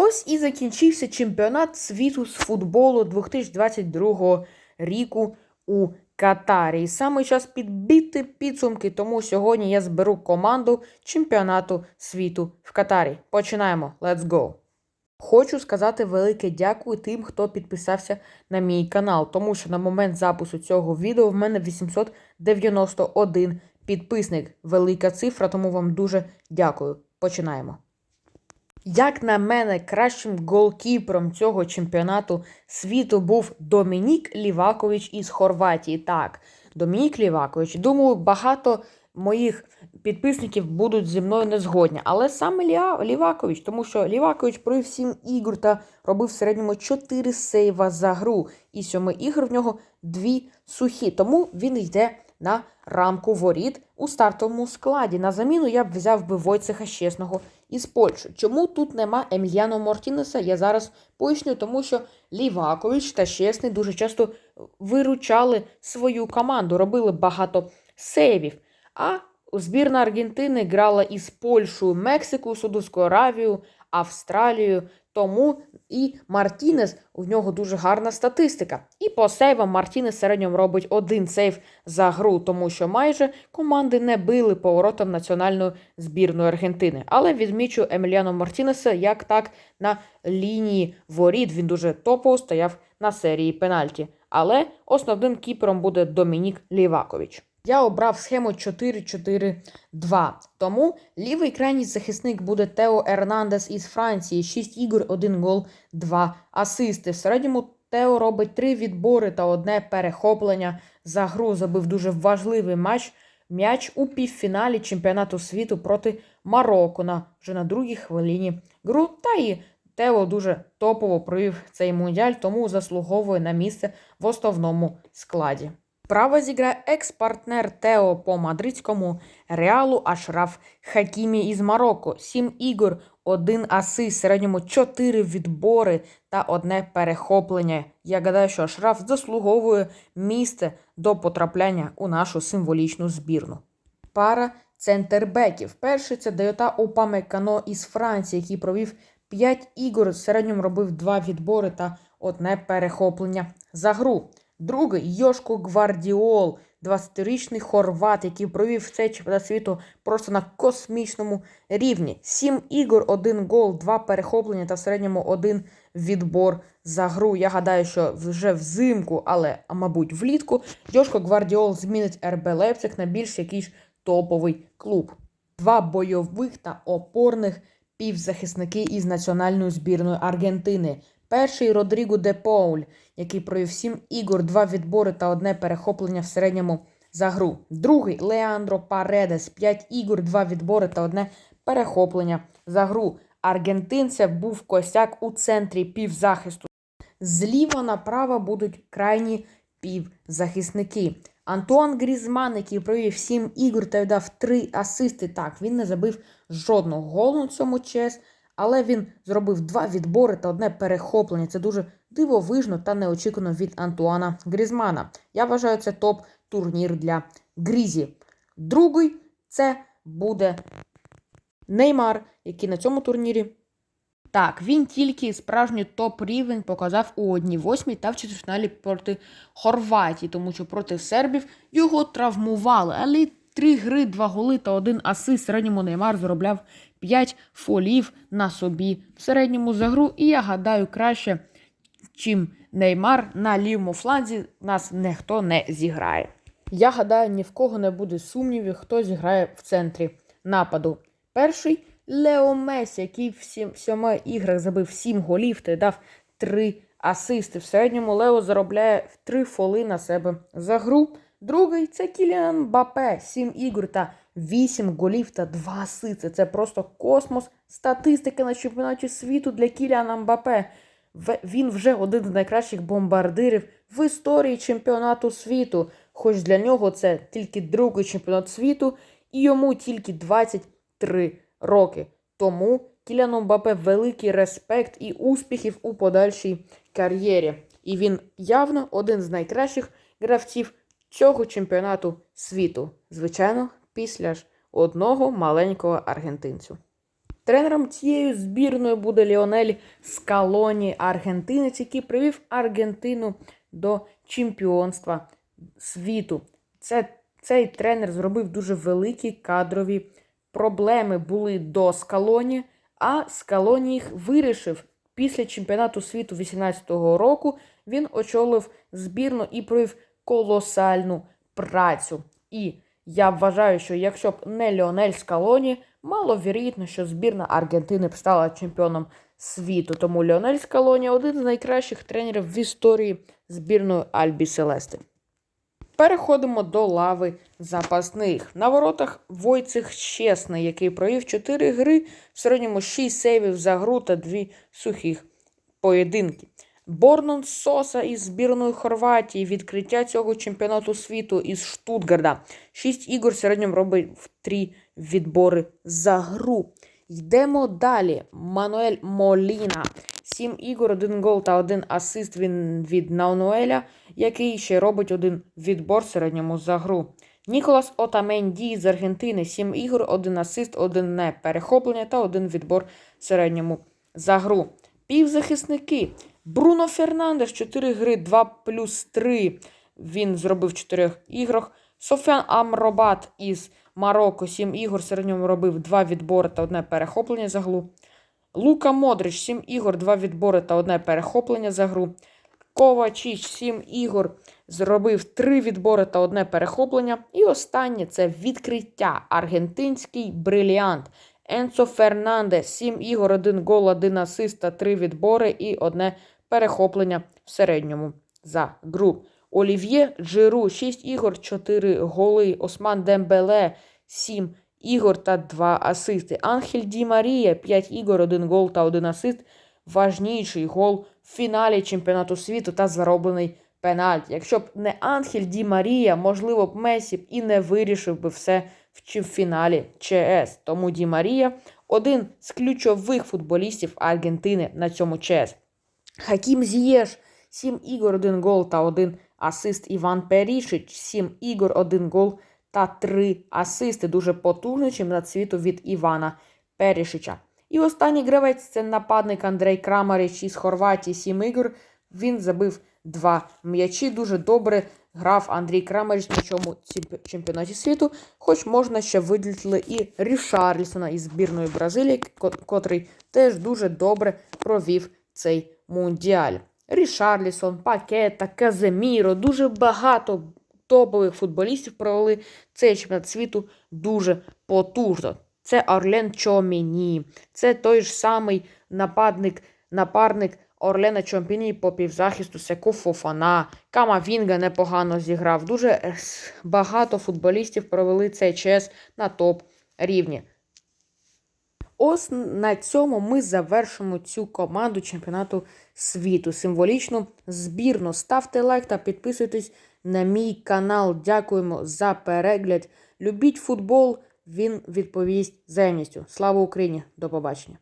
Ось і закінчився чемпіонат світу з футболу 2022 ріку у Катарі. Саме час підбити підсумки, тому сьогодні я зберу команду чемпіонату світу в Катарі. Починаємо. Let's go! Хочу сказати велике дякую тим, хто підписався на мій канал, тому що на момент запису цього відео в мене 891 підписник. Велика цифра, тому вам дуже дякую. Починаємо. Як на мене, кращим голкіпером цього чемпіонату світу був Домінік Лівакович із Хорватії. Так, Домінік Лівакович. Думаю, багато моїх підписників будуть зі мною не згодні. Але саме Ліа... Лівакович, тому що Лівакович провів 7 ігор та робив в середньому 4 сейва за гру. І 7 ігор в нього 2 сухі. Тому він йде на рамку воріт у стартовому складі. На заміну я б взяв би Войцеха Щесного із Польщі. Чому тут нема Емільяно Мортінеса? Я зараз поясню, тому що Лівакович та Щесний дуже часто виручали свою команду, робили багато сейвів. А збірна Аргентини грала із Польщею, Мексику, Судовською Аравією, Австралією. Тому і Мартінес у нього дуже гарна статистика. І по сейвам Мартінес середньому робить один сейв за гру, тому що майже команди не били поворотом національної збірної Аргентини. Але відмічу Еміліано Мартінеса як так на лінії воріт. Він дуже топово стояв на серії пенальті. Але основним кіпером буде Домінік Лівакович. Я обрав схему 4-4-2. Тому лівий крайній захисник буде Тео Ернандес із Франції. 6 ігор, 1 гол, 2 асисти. В середньому Тео робить 3 відбори та одне перехоплення за гру. Забив дуже важливий матч. М'яч у півфіналі чемпіонату світу проти Марокко на вже на другій хвилині гру. Та і Тео дуже топово провів цей мундіаль, тому заслуговує на місце в основному складі. Право зіграє екс-партнер Тео по мадридському реалу Ашраф Хакімі із Марокко. Сім ігор, один асист, в середньому чотири відбори та одне перехоплення. Я гадаю, що Ашраф заслуговує місце до потрапляння у нашу символічну збірну. Пара центрбеків. Перший це Дайота Опамекано із Франції, який провів 5 ігор, в середньому робив 2 відбори та одне перехоплення за гру. Другий Йошко Гвардіол, 20-річний хорват, який провів цей чемпіонат світу просто на космічному рівні. Сім ігор, один гол, два перехоплення та в середньому один відбор за гру. Я гадаю, що вже взимку, але, мабуть, влітку, Йошко Гвардіол змінить РБ Лейпциг на більш якийсь топовий клуб. Два бойових та опорних півзахисники із національної збірної Аргентини. Перший Родріго де Поуль, який провів 7 ігор, 2 відбори та одне перехоплення в середньому за гру. Другий Леандро Паредес, 5 ігор, 2 відбори та одне перехоплення за гру. Аргентинця був косяк у центрі півзахисту. Зліва направо будуть крайні півзахисники. Антуан Грізман, який провів 7 ігор та дав 3 асисти. Так, він не забив жодного голу на цьому ЧС, але він зробив два відбори та одне перехоплення. Це дуже дивовижно та неочікувано від Антуана Грізмана. Я вважаю, це топ-турнір для Грізі. Другий це буде Неймар, який на цьому турнірі. Так, він тільки справжній топ-рівень показав у 1-8 та в четвертьфіналі проти Хорватії, тому що проти сербів його травмували. Але три гри, два голи та один асист. В середньому Неймар заробляв 5 фолів на собі в середньому за гру. І я гадаю, краще, чим Неймар на лівому фланзі нас ніхто не зіграє. Я гадаю, ні в кого не буде сумнівів, хто зіграє в центрі нападу. Перший Лео Месі, який в сім, сьоми іграх забив 7 голів та дав 3 асисти. В середньому Лео заробляє 3 фоли на себе за гру. Другий це Кіліан Бапе, 7 ігор та 8 голів та 2 асисти. Це просто космос статистики на чемпіонаті світу для Кіліана Мбапе. Він вже один з найкращих бомбардирів в історії чемпіонату світу. Хоч для нього це тільки другий чемпіонат світу, і йому тільки 23 роки. Тому Кіляну Мбапе великий респект і успіхів у подальшій кар'єрі. І він явно один з найкращих гравців цього чемпіонату світу. Звичайно, після ж одного маленького аргентинцю. Тренером цієї збірної буде Ліонель Скалоні, аргентинець, який привів Аргентину до чемпіонства світу. Це, цей тренер зробив дуже великі кадрові проблеми були до Скалоні, а Скалоні їх вирішив. Після чемпіонату світу 18-го року він очолив збірну і провів колосальну працю. І я вважаю, що якщо б не Леонель Скалоні, маловірогідно, що збірна Аргентини б стала чемпіоном світу. Тому Леонель Скалоні один з найкращих тренерів в історії збірної Альбі Селести. Переходимо до лави запасних. На воротах Войцех Чесний, який провів 4 гри, в середньому 6 сейвів за гру та 2 сухих поєдинки. Борнон Соса із збірної Хорватії відкриття цього чемпіонату світу із Штутгарда. 6 ігор середньому робить 3 відбори за гру. Йдемо далі. Мануель Моліна. 7 ігор, 1 гол та 1 асист він від Наунуеля, який ще робить один відбор середньому за гру. Ніколас Отаменді з Аргентини 7 ігор, 1 асист, 1 не перехоплення та 1 відбор середньому за гру. Півзахисники. Бруно Фернандеш 4 гри 2 плюс 3. Він зробив в 4 іграх. Софян Амробат із Марокко 7 ігор в середньому робив 2 відбори та 1 перехоплення за гру. Лука Модрич 7 ігор, 2 відбори та 1 перехоплення за гру. Ковачіч 7 ігор, зробив 3 відбори та 1 перехоплення. І останнє це відкриття. Аргентинський бриліант. Енцо Фернандес 7 ігор, 1 гол, 1 асист та 3 відбори і 1 перехоплення в середньому за гру. Олів'є Джиру 6 ігор, 4 голи. Осман Дембеле 7 ігор та 2 асисти. Анхель Ді Марія 5 ігор, 1 гол та 1 асист. Важніший гол в фіналі чемпіонату світу та зароблений пенальті. Якщо б не Анхель Ді Марія, можливо б Месі б і не вирішив би все в чемпіоналі ЧС. Тому Ді Марія один з ключових футболістів Аргентини на цьому ЧС. Хакім Зієш 7 ігор, 1 гол та 1 асист. Іван Перішич 7 ігор, 1 гол та 3 асисти. Дуже потужний чемпіонат світу від Івана Перішича. І останній гравець це нападник Андрей Крамарич із Хорватії 7 ігор. Він забив 2 м'ячі. Дуже добре грав Андрій Крамарич на цьому чемпіонаті світу. Хоч можна ще виділити і Рішарлісона із збірної Бразилії, котрий теж дуже добре провів цей мундіаль. Рішарлісон, Пакета, Каземіро, дуже багато топових футболістів провели цей чемпіонат світу дуже потужно. Це Орлен Чоміні, це той ж самий нападник, напарник Орлена Чомпіні по півзахисту Секу Фофана. Камавінга непогано зіграв. Дуже багато футболістів провели цей ЧС на топ рівні. Ось на цьому ми завершимо цю команду чемпіонату світу. Символічно збірно. Ставте лайк та підписуйтесь на мій канал. Дякуємо за перегляд. Любіть футбол, він відповість взаємністю. Слава Україні! До побачення!